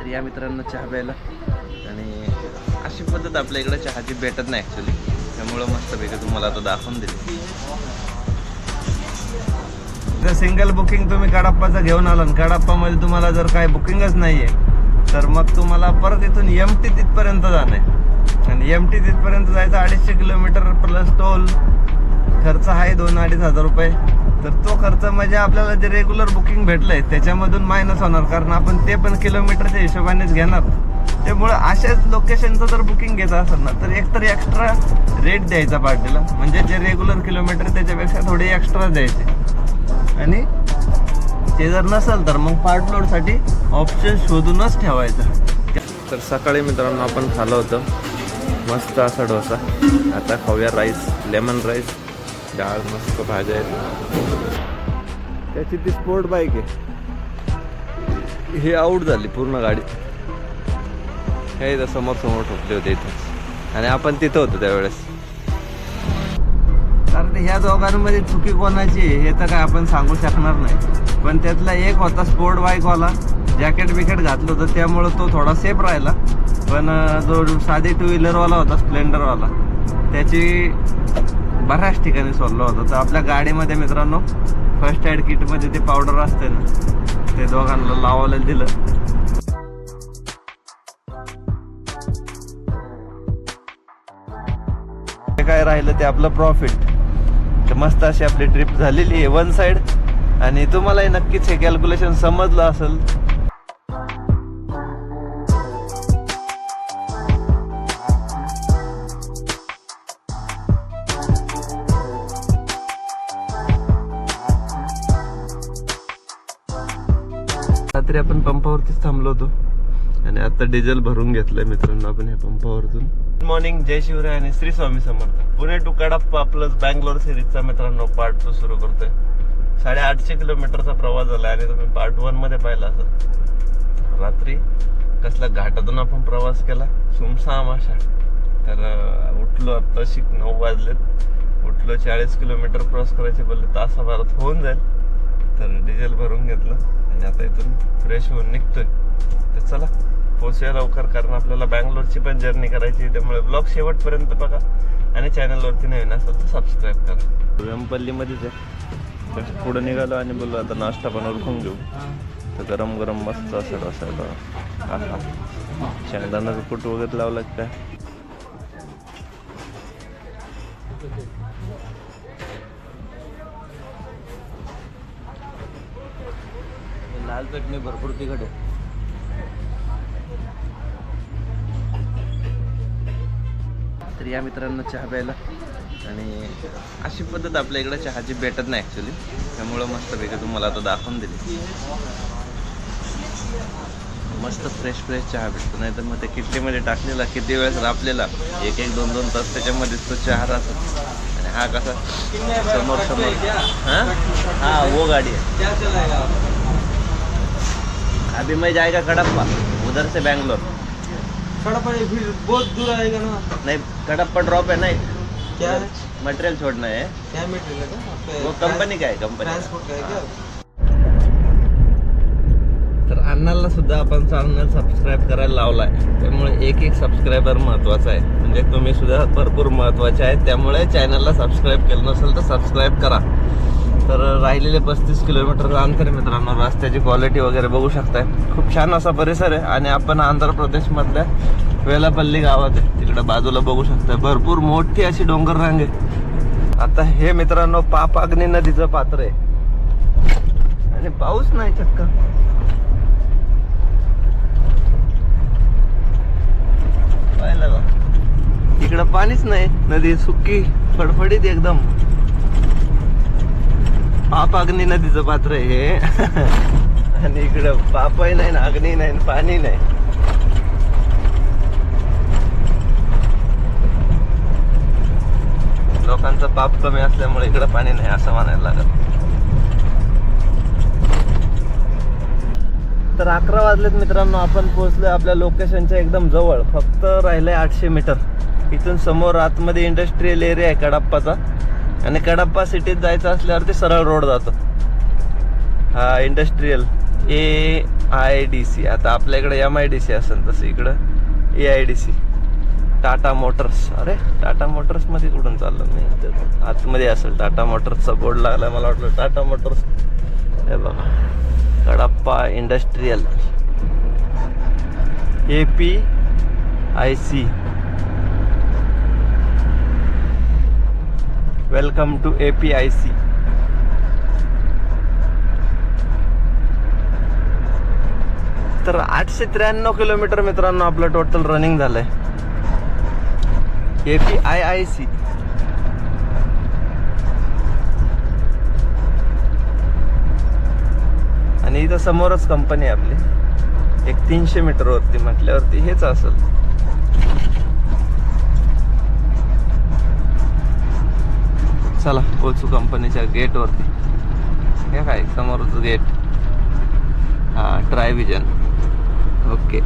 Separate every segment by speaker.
Speaker 1: तर या मित्रांनो चहा प्यायला. आणि अशी पद्धत आपल्या इकडे चहाची भेटत नाही ॲक्च्युली त्यामुळं मस्तपैकी तुम्हाला आता दाखवून दिली जर सिंगल बुकिंग तुम्ही कडाप्पाचं घेऊन आला आणि कडाप्पामध्ये तुम्हाला जर काय बुकिंगच नाही आहे तर मग तुम्हाला परत इथून एम टी तिथपर्यंत जाणं आहे. आणि एम टी तिथपर्यंत जायचं अडीचशे किलोमीटर प्लस टोल खर्च आहे दोन अडीच हजार रुपये. तर तो खर्च म्हणजे आपल्याला जे रेग्युलर बुकिंग भेटलंय त्याच्यामधून मायनस होणार. कारण आपण ते पण किलोमीटरच्या हिशोबानेच घेणार. त्यामुळे अशाच लोकेशनचं जर बुकिंग घ्यायचं असेल ना तर एकतर एक्स्ट्रा रेट द्यायचा पार्टीला. म्हणजे जे रेग्युलर किलोमीटर त्याच्यापेक्षा थोडे एक्स्ट्रा द्यायचे. आणि ते जर नसेल तर मग पार्ट लोडसाठी ऑप्शन शोधूनच ठेवायचं. तर सकाळी मित्रांनो आपण खाल्लं होतं. मस्त असा डोसा. आता खाऊया राईस लेमन राईस डाळ मस्त भाज्या आहेत त्याची ती स्पोर्ट बाईक आहे. हे आऊट झाली पूर्ण गाडी. हे इथं समोर समोर ठोकले होते इथं. आणि आपण तिथं होतो त्यावेळेस. कारण ह्या दोघांमध्ये चुकी कोणाची हे तर काय आपण सांगू शकणार नाही. पण त्यातला एक होता स्पोर्ट बाईकवाला जॅकेट बिकेट घातलं होतं त्यामुळं तो थोडा सेफ राहिला. पण जो साधी टू व्हीलरवाला होता स्प्लेंडरवाला त्याची बऱ्याच ठिकाणी सोडलं होतं. तर आपल्या गाडीमध्ये मित्रांनो फर्स्ट एड किटमध्ये ते पावडर असते ना ते दोघांना लावायला दिलं. ते काय राहिलं ते आपलं प्रॉफिट तर मस्त अशी आपली ट्रिप झालेली आहे वन साईड आणि तुम्हालाही नक्कीच हे कॅल्क्युलेशन समजलं असेल. पंपावरतीच थांबलो होतो. आणि आता डिझेल भरून घेतलंय मित्रांनो आपण या पंपावरतून. गुड मॉर्निंग जय शिवराय आणि श्री स्वामी समर्थ. पुणे टू प्लस बँगलोर सिरीजचा मित्रांनो पार्ट टू सुरू करतोय. साडेआठशे किलोमीटरचा प्रवास झाला आणि तुम्ही पार्ट वनमध्ये पाहिला असेल. रात्री कसल्या घाटातून आपण प्रवास केला? सुमसाम अशा. तर उठलो आता शिक नऊ वाजलेत. उठलो चाळीस किलोमीटर क्रॉस करायचे बोलले तासाभरात होऊन जाईल. तर डिझेल भरून घेतलं. आणि आता इथून फ्रेश होऊन निघतोय. तर चला पोचूया लवकर कारण आपल्याला बँगलोरची पण जर्नी करायची आहे. त्यामुळे ब्लॉग शेवटपर्यंत बघा. आणि चॅनलवरती नवीन असेल तर सबस्क्राईब करा. वेंपल्लीमध्येच आहे. पुढं निघालो आणि बोललो आता नाश्ता पण ओळखून घेऊ. तर गरम गरम मस्त असं असायला हा हा शेंगदाण्याचं कुट वगैरे लावलं काय?
Speaker 2: लाल चटणी भरपूर तिखट आहे.
Speaker 1: तर या मित्रांना चहा प्यायला. आणि अशी पद्धत आपल्या इकडे चहाची भेटत नाही ॲक्च्युली त्यामुळं मस्तपैकी तुम्हाला आता दाखवून दिली. मस्त फ्रेश फ्रेश चहा भेटतो. नाही तर मग ते किटलीमध्ये टाकलेला किती वेळेस रापलेला एक एक दोन दोन तास त्याच्यामध्येच तो चहा राहतो. आणि हा कसा? समोर समोर हां? हा वो गाडी आहे. अभी मैं जाएगा कड़प्पा उधर से बैंगलोर।
Speaker 2: कड़पा फिर बहुत दूर आएगा ना।
Speaker 1: नहीं कड़प्पा ड्रॉप है नहीं।
Speaker 2: क्या है?
Speaker 1: मटेरियल छोड़ना है।
Speaker 2: क्या मटेरियल है
Speaker 1: वो कंपनी का है कंपनी
Speaker 2: ट्रांसपोर्ट का। है क्या?
Speaker 1: तर अण्णाला सुद्धा आपण चॅनल सबस्क्राईब करायला लावलाय. त्यामुळे एक एक सबस्क्रायबर महत्त्वाचा आहे. म्हणजे तुम्ही सुद्धा भरपूर महत्त्वाचे आहेत. त्यामुळे चॅनलला सबस्क्राईब केलं नसेल तर सबस्क्राईब करा. तर राहिलेले पस्तीस किलोमीटर अंतर आहे मित्रांनो. रस्त्याची क्वालिटी वगैरे बघू शकताय. खूप छान असा परिसर आहे आणि आपण आंध्र प्रदेशमधल्या वेलापल्ली गावात आहे. तिकडे बाजूला बघू शकताय. भरपूर मोठी अशी डोंगर रांग आहे. आता हे मित्रांनो पापाग्नी नदीचं पात्र आहे. आणि पाऊस नाही चक्का. पाहिलं का? इकडं पाणीच नाही. नदी सुकी फडफडीत एकदम. पाप अग्नी नदीचं पात्र आहे हे. आणि इकडं पापही नाही ना अग्नी नाही ना पाणी नाही. लोकांचं पाप कमी असल्यामुळे इकडं पाणी नाही असं म्हणायला लागत तर अकरा वाजलेत मित्रांनो आपण पोहोचलोय आपल्या लोकेशनच्या एकदम जवळ. फक्त राहिलंय आठशे मीटर. इथून समोर आतमध्ये इंडस्ट्रीयल एरिया आहे कडप्पाचा. आणि कडप्पा सिटीत जायचं असल्यावर ते सरळ रोड जातो. हा industrial A I D C आता आपल्या इकडे एम आय डी सी असेल तसं इकडं. A I D C Tata motors. अरे टाटा मोटर्समध्ये कुठून चाललं? मी आतमध्ये असेल. टाटा मोटर्सचा बोर्ड लागला मला वाटलं. टाटा मोटर्स. हे बघा. Kadapa industrial A P I C welcome to A P I C तर आठशे त्र्याण्णव किलोमीटर मित्रांनो आपलं टोटल रनिंग झालंय. A P I I C आणि इथं समोरच कंपनी आहे आपली. एक तीनशे मीटर वरती म्हटल्यावरती हेच असेल. चला पोचू कंपनीच्या गेटवरती हे काय समोरच गेट हा ट्रायविजन ओके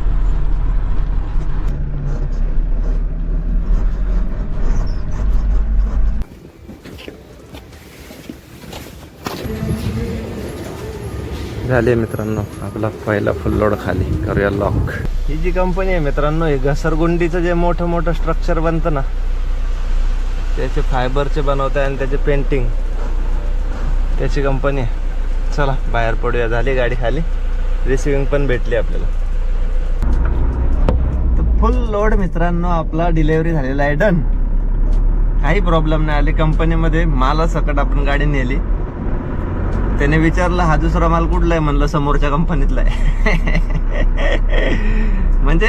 Speaker 1: झाले मित्रांनो आपला पहिला फुल लोड खाली. करूया लॉक ही जी कंपनी आहे मित्रांनो हे घसरगुंडीचं जे मोठं मोठं स्ट्रक्चर बनतं ना त्याचे फायबरचे बनवत आहे आणि त्याचे पेंटिंग त्याची कंपनी आहे. चला बाहेर पडूया. झाली गाडी खाली. रिसिविंग पण भेटली आपल्याला. फुल लोड मित्रांनो आपला डिलेवरी झालेला आहे. डन काही प्रॉब्लेम नाही. आले कंपनीमध्ये माला सकट आपण गाडी नेली. त्याने विचारलं हा दुसरा माल कुठला आहे? म्हणलं समोरच्या कंपनीतला आहे. म्हणजे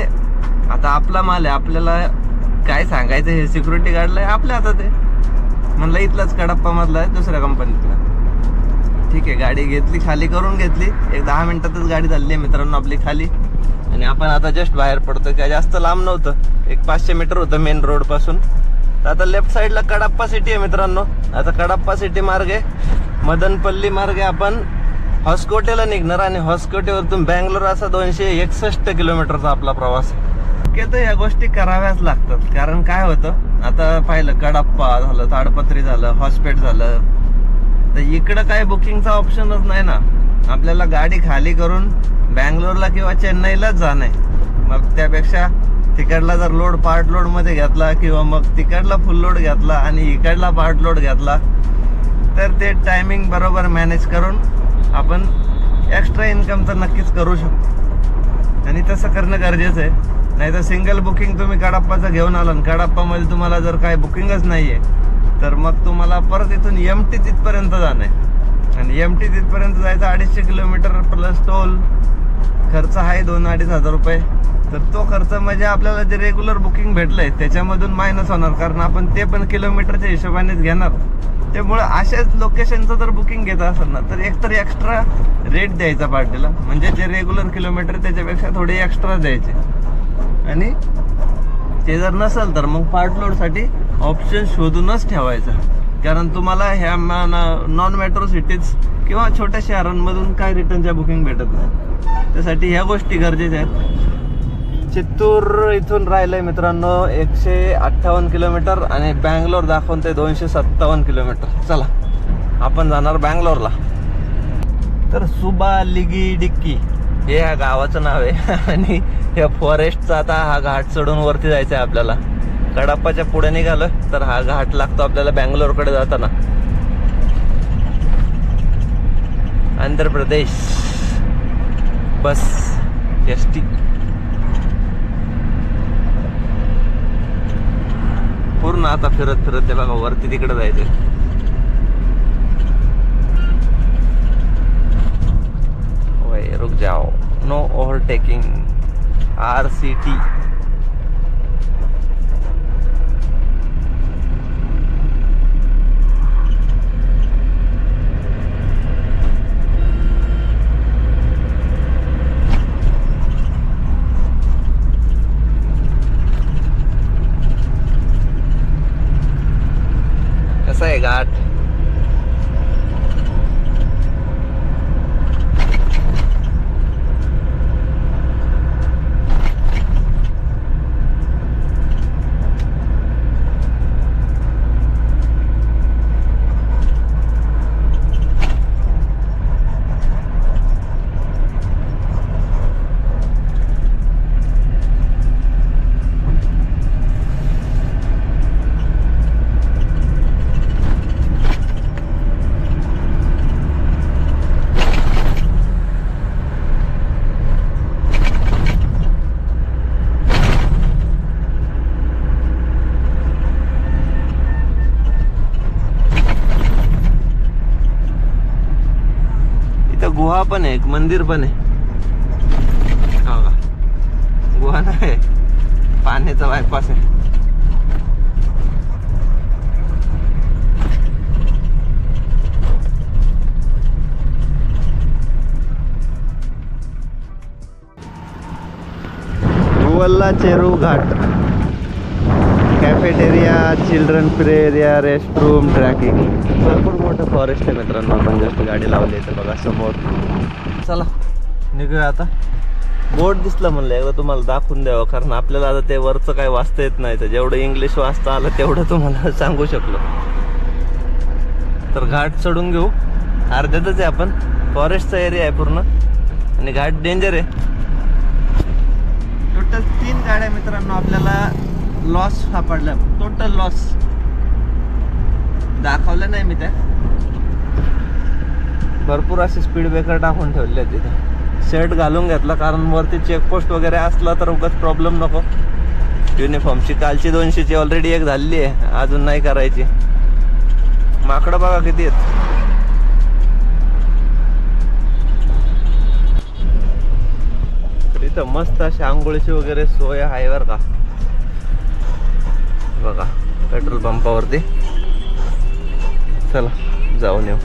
Speaker 1: आता आपला माल आहे. आपल्याला काय सांगायचं हे? सिक्युरिटी गार्डला आहे आपल्या हातात आहे. म्हणलं इथलाच कडप्पा मधला आहे दुसऱ्या कंपनीतला ठीक आहे गाडी घेतली खाली करून घेतली. एक दहा मिनिटातच गाडी झाली आहे मित्रांनो आपली खाली. आणि आपण आता जस्ट बाहेर पडतो काय जास्त लांब नव्हतं. एक पाचशे मीटर होतं मेन रोडपासून. तर आता लेफ्ट साईडला कडाप्पा सिटी आहे मित्रांनो. आता कडाप्पा सिटी मार्गे मदनपल्ली मार्गे आपण. हॉस्कोटेला निघणार आणि हॉस्कोटेवरतून बँगलोर असा दोनशे एकसष्ट किलोमीटरचा आपला प्रवास शक्यतो या गोष्टी कराव्याच लागतात. कारण काय होतं? आता पाहिलं कडाप्पा झालं ताडपत्री झालं हॉस्पिट झालं. तर इकडं काय बुकिंगचा ऑप्शनच नाही ना. आपल्याला गाडी खाली करून बँगलोरला किंवा चेन्नईलाच जाणं आहे. मग त्यापेक्षा तिकडला जर लोड पार्ट लोडमध्ये घेतला किंवा मग तिकडला फुल लोड घेतला आणि इकडला पार्ट लोड घेतला तर ते टायमिंग बरोबर मॅनेज करून आपण एक्स्ट्रा इन्कम तर नक्कीच करू शकतो. आणि तसं करणं गरजेचं आहे. नाही तर सिंगल बुकिंग तुम्ही कडप्पाचं घेऊन आला कडाप्पामध्ये तुम्हाला जर काय बुकिंगच नाही आहे तर मग तुम्हाला परत इथून एम टी तिथपर्यंत जाणं आहे. आणि एम टी तिथपर्यंत जायचं अडीचशे किलोमीटर प्लस टोल खर्च आहे दोन अडीच हजार रुपये. तर तो खर्च म्हणजे आपल्याला जे रेग्युलर बुकिंग भेटलंय त्याच्यामधून मायनस होणार. कारण आपण ते पण किलोमीटरच्या हिशोबानेच घेणार. त्यामुळे अशाच लोकेशनचं जर बुकिंग घेत असेल ना तर एकतर एक्स्ट्रा रेट द्यायचा पार्टीला. म्हणजे जे रेग्युलर किलोमीटर त्याच्यापेक्षा थोडे एक्स्ट्रा द्यायचे. आणि ते जर नसेल तर मग पार्ट लोडसाठी ऑप्शन शोधूनच ठेवायचा. कारण तुम्हाला ह्या नॉन मेट्रो सिटीज किंवा छोट्या शहरांमधून काय रिटर्नच्या बुकिंग भेटत नाही. त्यासाठी ह्या गोष्टी गरजेच्या आहेत. चित्तूर इथून राहिलंय मित्रांनो एकशे अठ्ठावन्न किलोमीटर आणि बँगलोर दाखवून ते दोनशे सत्तावन्न किलोमीटर. चला आपण जाणार बँगलोरला. तर सुबा लिगी डिक्की. हे ह्या गावाचं नाव आहे. आणि या फॉरेस्टचा आता हा घाट चढून वरती जायचं आहे आपल्याला. कडाप्पाच्या पुढे निघालं तर हा घाट लागतो आपल्याला बँगलोरकडे जाताना. Andhra Pradesh. Bus S T पूर्ण आता फिरत फिरत ते बघा वरती तिकडे जायचं रुक जाओ. No overtaking R C T पण आहे एक मंदिर पण आहे. हो का गुहा नाही पाण्याचा बायपास आहे. रुवल्ला चेरू घाट. Cafeteria children play area rest room tracking भरपूर मोठं फॉरेस्ट आहे मित्रांनो आपण जस्ट गाडी लावली तर बघा समोर. चला निघूया आता. बोर्ड दिसलं म्हणलं एकदा तुम्हाला दाखवून द्यावं कारण आपल्याला आता ते वरचं काय वाचता येत नाही. तर जेवढं इंग्लिश वाचता आलं तेवढं तुम्हाला सांगू शकलो. तर घाट चढून घेऊ. अर्ध्यातच आहे आपण. फॉरेस्टचा एरिया आहे पूर्ण. आणि घाट डेंजर आहे. टोटल तीन गाड्या मित्रांनो आपल्याला लॉस सापडला. टोटल लॉस दाखवल्या नाही मी त्या भरपूर असे स्पीड ब्रेकर टाकून ठेवले आहेत तिथे शर्ट घालून घेतला कारण वरती चेकपोस्ट वगैरे असला तर उगाच प्रॉब्लेम नको. युनिफॉर्मची कालची दोनशेची ऑलरेडी एक झालेली आहे. अजून नाही करायची. माकडं बघा किती आहेत. तर मस्त अशी आंघोळीची वगैरे सोय आहे बरं का. बघा पेट्रोल पंपावरती. चला जाऊन येऊ.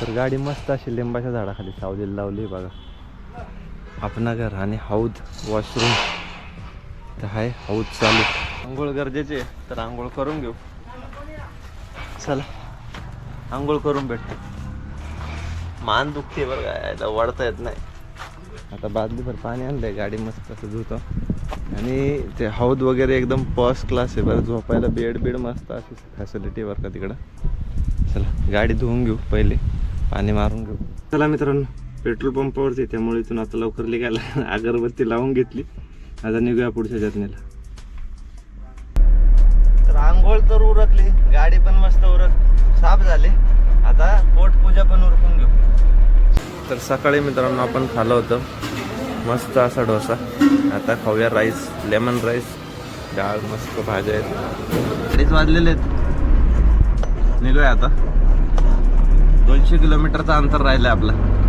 Speaker 1: तर गाडी मस्त अशी लिंबाच्या झाडाखाली सावलीला लावली बघा. आपणा घर आणि हौद वॉशरूम तर आहे हौद चालू. आंघोळ गरजेचे आहे, तर आंघोळ करून घेऊ. चला आंघोळ करून भेटतो मान दुखते बरं काय वाढता येत नाही. आता बादलीभर पाणी आणलंय गाडी मस्त असं धुतो. आणि ते हौद वगैरे एकदम फर्स्ट क्लास आहे. बरं झोपायला बेड बेड मस्त अशी फॅसिलिटी बरं का तिकडं. चला गाडी धुवून घेऊ पहिले पाणी मारून घेऊ. चला मित्रांनो पेट्रोल पंपावरती त्यामुळे इथून आता लवकर निघायला अगरबत्ती लावून घेतली. आता निघूया पुढच्या जर्नीला. तर आंघोळ तर उरकली गाडी पण मस्त उरक साफ झाली. आता पोटपूजा पण उरकून घेऊ. तर सकाळी मित्रांनो आपण खाल्लं होतं. मस्त असा डोसा. आता खाऊया राईस लेमन राईस डाळ मस्त भाज्या आहेत. अडीच वाजलेले आहेत. निघूया आता. दोनशे किलोमीटरचं अंतर राहिलं आपलं.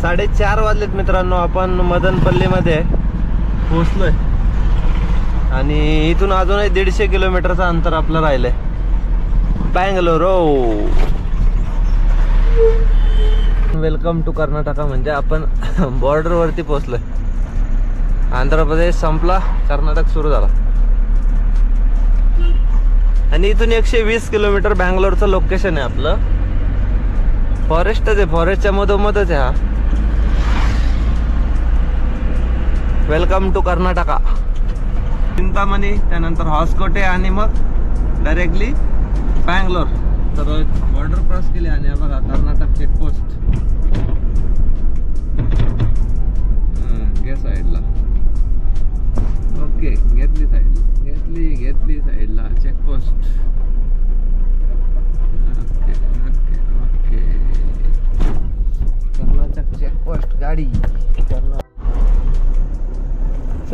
Speaker 1: साडेचार वाजलेत मित्रांनो आपण मदनपल्लीमध्ये पोचलोय आणि इथून अजूनही दीडशे किलोमीटरचं अंतर आपलं राहिलंय. बँगलोर वेलकम टू कर्नाटका म्हणजे आपण बॉर्डरवरती पोचलोय आंध्र प्रदेश संपला कर्नाटक सुरू झाला. आणि इथून एकशे वीस किलोमीटर बँगलोरचं लोकेशन आहे आपलं. फॉरेस्टच आहे फॉरेस्टच्या मधोमधच आहे हा. वेलकम टू कर्नाटका चिंतामणी त्यानंतर हॉस्कोटे आणि मग डायरेक्टली बँगलोर तर बॉर्डर क्रॉस केली आणि बघा कर्नाटक चेकपोस्ट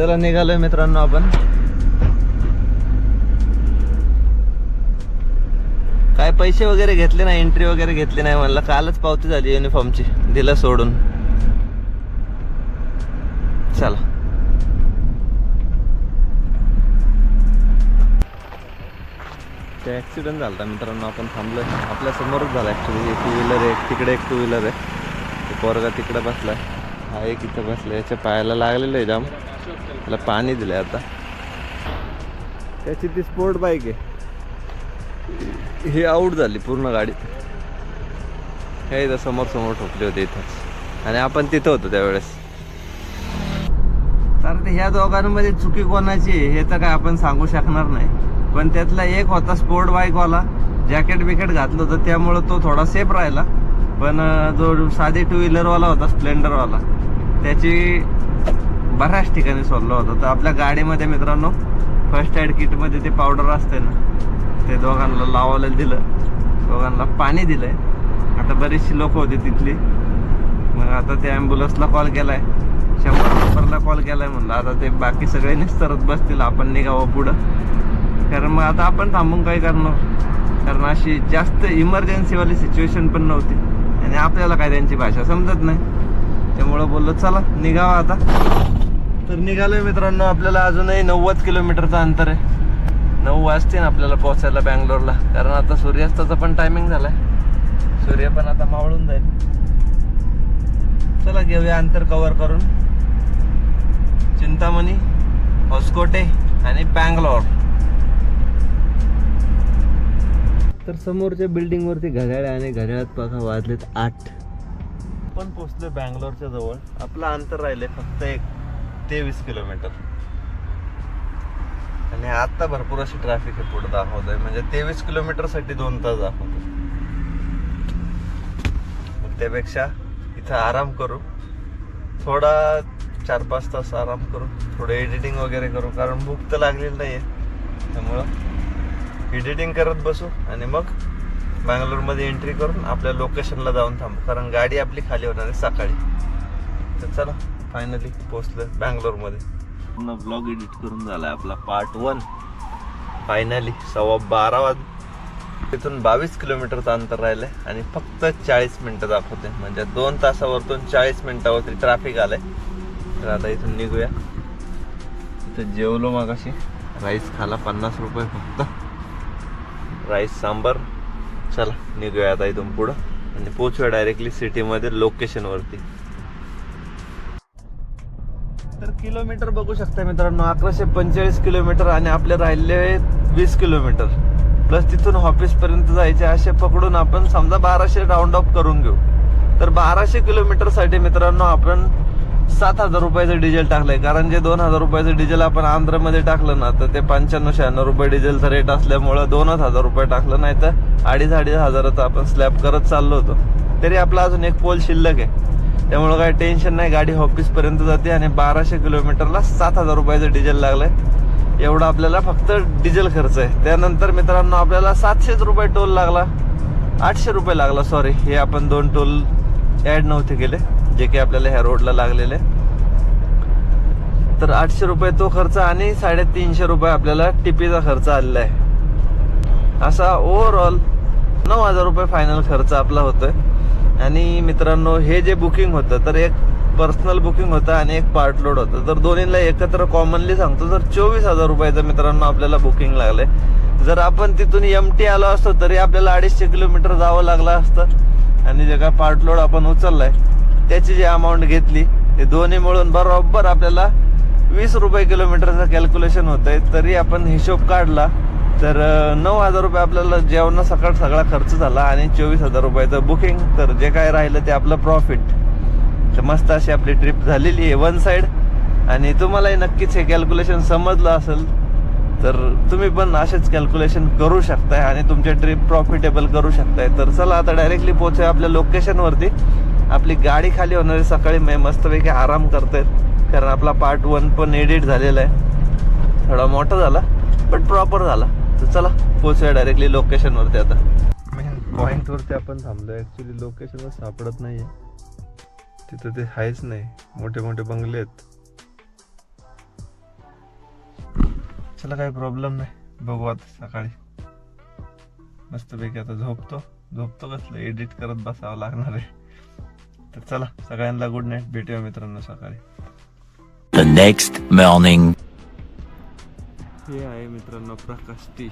Speaker 1: चला निघालोय मित्रांनो आपण. काय पैसे वगैरे घेतले नाही एंट्री वगैरे घेतली नाही म्हणलं. कालच पावती झाली युनिफॉर्मची दिलं सोडून. चला. ते ॲक्सिडेंट झाला मित्रांनो आपण थांबलोय. आपल्या समोरच झाला ॲक्च्युली टू व्हीलर आहे एक तिकडे एक टू व्हीलर आहे. ते पोरगा तिकडे बसलाय. हा एक इथं बसलाय. याच्या पायाला लागलेलं आहे जाम. त्याला पाणी दिलंय आता. त्याची ती स्पोर्ट बाईक आहे. ही आऊट झाली पूर्ण गाडी. हे इथं समोर समोर ठोकले होते इथंच. आणि आपण तिथं होतो त्यावेळेस. तर ह्या दोघांमध्ये चुकी कोणाची आहे हे तर काय आपण सांगू शकणार नाही. पण त्यातला एक होता स्पोर्ट बाईकवाला जॅकेट बिकेट घातलं होतं त्यामुळं तो थोडा सेफ राहिला. पण जो साधी टू व्हीलरवाला होता स्प्लेंडरवाला त्याची बऱ्याच ठिकाणी सोडलं होतं. तर आपल्या गाडीमध्ये मित्रांनो फर्स्ट एड किटमध्ये ते पावडर असते ना ते दोघांना लावायला दिलं. दोघांना पाणी दिलंय. आता बरीचशी लोक होती तिथली. मग आता ते ॲम्ब्युलन्सला कॉल केलाय. शंभर नंबरला कॉल केलाय म्हणलं. आता ते बाकी सगळे निस्तरत बसतील. आपण निघावं पुढं. कारण मग आता आपण थांबून काय करणार? कारण अशी जास्त इमर्जन्सीवाली सिच्युएशन पण नव्हती. आणि आपल्याला काय त्यांची भाषा समजत नाही. त्यामुळं बोललो चला निघावा आता. तर निघालोय मित्रांनो आपल्याला अजूनही नव्वद किलोमीटरचं अंतर आहे. नऊ वाजतील आपल्याला पोहोचायला बँगलोरला. कारण आता सूर्यास्ताचा पण टायमिंग झालाय. सूर्य पण आता मावळून जाईल. चला घेऊया अंतर कव्हर करून. चिंतामणी हॉस्कोटे आणि बँगलोर. तर समोरच्या बिल्डिंग वरती घड्याळ आणि घड्याळात बघा वाजलेत आठ. पण पोचलोय बँगलोरच्या जवळ. आपलं अंतर राहिले फक्त एक. तेवीस किलोमीटर. आणि आता भरपूर अशी ट्रॅफिक आहे पुढे दाखवत आहे म्हणजे तेवीस किलोमीटरसाठी दोन तास दाखवत मग त्यापेक्षा इथं आराम करू. थोडा चार पाच तास आराम करू. थोडं एडिटिंग वगैरे करू. कारण भूक तर लागलेली आहे त्यामुळं एडिटिंग करत बसू आणि मग बँगलोरमध्ये एंट्री करून आपल्या लोकेशनला जाऊन थांबू. कारण गाडी आपली खाली होणार आहे सकाळी. तर चला. फायनली पोचलं बँगलोरमध्ये. पूर्ण ब्लॉग एडिट करून झाला आपला पार्ट वन फायनली सव्वा बारा वाज तिथून बावीस किलोमीटरचं अंतर राहिलंय आणि फक्त चाळीस मिनिटं दाखवते. म्हणजे दोन तासावरतून चाळीस मिनिटावरती ट्रॅफिक आलंय. तर आता इथून निघूया. इथं जेवलो मग अशी राईस खाला पन्नास रुपये फक्त. राईस सांबर. चला निघूया आता इथून पुढं. आणि पोचूया डायरेक्टली सिटीमध्ये लोकेशनवरती किलोमीटर बघू शकता मित्रांनो. अकराशे पंचेचाळीस किलोमीटर आणि आपले राहिले वीस किलोमीटर. प्लस तिथून ऑफिस पर्यंत जायचे असे पकडून आपण समजा बाराशे राऊंड ऑफ करून घेऊ. तर बाराशे किलोमीटरसाठी मित्रांनो आपण सात हजार रुपयाचं डिझेल टाकलंय. कारण जे दोन हजार रुपयाचं डिझेल आपण आंध्रमध्ये टाकलं ना तर ते पंच्याण्णव शहाण्णव रुपये डिझेलचा रेट असल्यामुळं दोनच हजार रुपये टाकलं. नाही तर अडीच अडीच हजाराचा आपण स्लॅब करत चाललो होतो. तरी आपला अजून एक पोल शिल्लक आहे. त्यामुळं काय टेन्शन नाही गाडी ऑफिस पर्यंत जाते आणि बाराशे किलोमीटरला सात हजार रुपयाचं डिझेल लागलंय. एवढा आपल्याला फक्त डिझेल खर्च आहे. त्यानंतर मित्रांनो आपल्याला सातशेच रुपये टोल लागला. आठशे रुपये लागला सॉरी हे आपण दोन टोल ॲड नव्हते केले जे की आपल्याला ह्या रोडला लागलेले. तर आठशे रुपये तो खर्च आणि साडेतीनशे रुपये आपल्याला टिपीचा खर्च आलेला आहे. असा ओव्हरऑल नऊ हजार रुपये फायनल खर्च आपला होतोय. आणि मित्रांनो हे जे बुकिंग होतं तर एक पर्सनल बुकिंग होतं आणि एक पार्ट लोड होतं. तर दोन्हीला एकत्र कॉमनली सांगतो तर चोवीस हजार रुपयाचं मित्रांनो आपल्याला बुकिंग लागलंय जर आपण तिथून एम टी आलो असतो तरी आपल्याला अडीचशे किलोमीटर जावं लागलं असतं. आणि जे काय पार्ट लोड आपण उचललाय त्याची जी अमाऊंट घेतली ते दोन्ही मिळून बरोबर आपल्याला वीस रुपये किलोमीटरचं कॅल्क्युलेशन होतं आहे तरी आपण हिशोब काढला तर नऊ हजार रुपये आपल्याला जेवणा सकाळ सगळा खर्च झाला आणि चोवीस हजार रुपयाचं बुकिंग तर जे काय राहिलं ते आपलं प्रॉफिट तर मस्त अशी आपली ट्रिप झालेली आहे वन साईड आणि तुम्हालाही नक्कीच हे कॅल्क्युलेशन समजलं असेल तर तुम्ही पण असेच कॅल्क्युलेशन करू शकताय आणि तुमच्या ट्रिप प्रॉफिटेबल करू शकताय. तर चला आता डायरेक्टली पोहोचूया आपल्या लोकेशनवरती आपली गाडी खाली होणारी सकाळी मी मस्तपैकी आराम करतायत कारण आपला पार्ट वन पण एडिट झालेला आहे. थोडा मोठा झाला बट प्रॉपर झाला. तर चला पोहोचूया डायरेक्टली लोकेशनवरती आता. मेन पॉईंटवरती आपण थांबलो ॲक्च्युली लोकेशनवर सापडत नाही तिथं ते आहेच नाही. मोठे मोठे बंगले आहेत. चला काही प्रॉब्लेम नाही. बघू आता सकाळी. मस्तपैकी आता झोपतो. झोपतो कसलं? एडिट करत बसावं लागणार आहे. तर चला सगळ्यांना गुड नाईट भेटूया मित्रांनो सकाळी.
Speaker 3: The next morning.
Speaker 1: हे आहे मित्रांनो प्रकाश टी.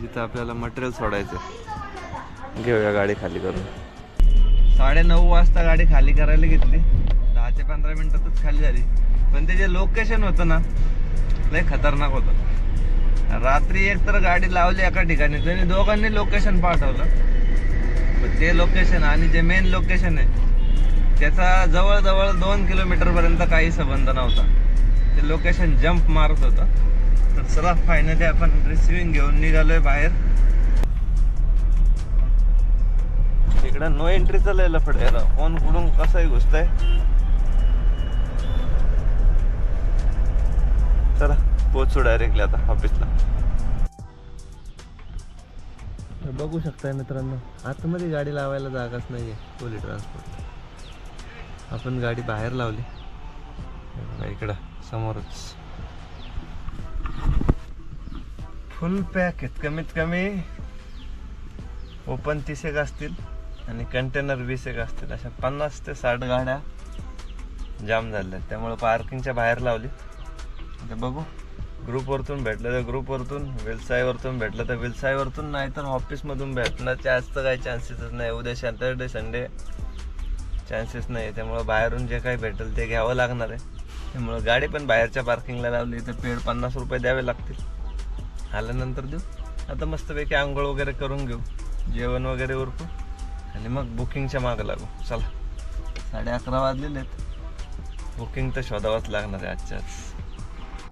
Speaker 1: जिथं आपल्याला मटेरियल सोडायचं घेऊया गाडी खाली करून. साडे नऊ वाजता गाडी खाली करायला घेतली. दहा ते पंधरा मिनिटातच खाली झाली. पण ते जे लोकेशन होतं ना लय खतरनाक होतं. रात्री एक तर गाडी लावली एका ठिकाणी त्यांनी दोघांनी लोकेशन पाठवलं. पण ते लोकेशन आणि जे मेन लोकेशन आहे त्याचा जवळजवळ दोन किलोमीटर पर्यंत काही संबंध नव्हता. ते लोकेशन जम्प मारत होतं. तर चला फायनली आपण रिसिव्हिंग घेऊन निघालोय बाहेर. इकडं नो एंट्री लय लफड आहे राव. कोण कुठून कसंही घुसतंय. चला पोचू डायरेक्टली आता ऑफिसला बघू शकताय मित्रांनो आतमध्ये गाडी लावायला जागाच नाही आहे कोली ट्रान्सपोर्ट आपण गाडी बाहेर लावली. इकडं समोरच. फुल पॅक आहेत. कमीत कमी ओपन तीस एक असतील आणि कंटेनर वीस एक असतील. अशा पन्नास ते साठ गाड्या जाम झाल्या. त्यामुळे पार्किंगच्या बाहेर लावली. आता बघू. ग्रुपवरतून भेटलं तर ग्रुपवरतून वेलसाईवरतून भेटलं तर वेलसाईवरतून नाही तर ऑफिसमधून भेटण्याचे आज तर काही चान्सेसच नाही. उद्या सॅटरडे संडे चान्सेस नाही. त्यामुळं बाहेरून जे काही भेटेल ते घ्यावं लागणार आहे. त्यामुळं गाडी पण बाहेरच्या पार्किंगला लावली. तर पेड पन्नास रुपये द्यावे लागतील. आल्यानंतर देऊ. आता मस्तपैकी आंघोळ वगैरे करून घेऊ. जेवण वगैरे उरकू. आणि मग बुकिंगच्या मागं लागू. चला. साडे अकरा वाजलेले आहेत. बुकिंग तर शोधावंच लागणार आहे आजच्या आज